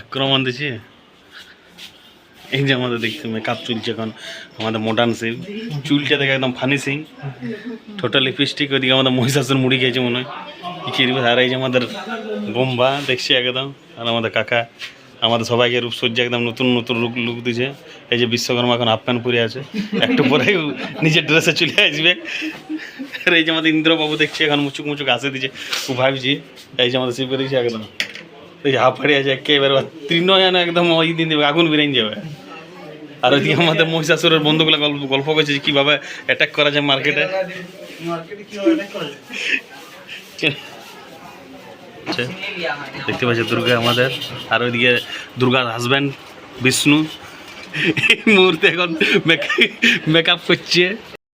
আক্রমণ দিছে। এই যে আমাদের দেখতে মেকআপ চলছে এখন। আমাদের মডার্ন সিং। চুলটা দেখে একদম ফানি সিং। টোটাল লিপস্টিক ওইদিকে আমাদের মহিষাসুর মুড়ি খেয়েছে মনে হয়। কি কিনবে আর এই যে আমাদের বোম্বা দেখছি একদম। আর আমাদের কাকা, আমাদের সবাইকে রূপসজ্জা একদম নতুন নতুন লুক লুক দিছে। এই যে বিশ্বকর্মা এখন হাফ প্যান্ট পরে আছে। একটু পরে নিজের ড্রেসে চলে আসবে। আর এই যে আমাদের ইন্দ্রবাবু দেখছি এখন মুচুক মুচুক হাসে দিছে। ও ভাবছি, এই যে আমাদের শিল্পে দিচ্ছে একদম। ফাড়ি আছে একেবারে তৃণয়ন একদম ওই দিন আগুন বেরিয়ে যাবে। আর ওইদিকে আমাদের মহিষাসুরের বন্ধুগুলো গল্প গল্প করছে যে কীভাবে অ্যাটাক করা যায় মার্কেটে আচ্ছা, দেখতে পাচ্ছি দুর্গা আমাদের। আর ওইদিকে দুর্গার হাজব্যান্ড বিষ্ণু। মুহূর্তে এখন মেকআপ করছে।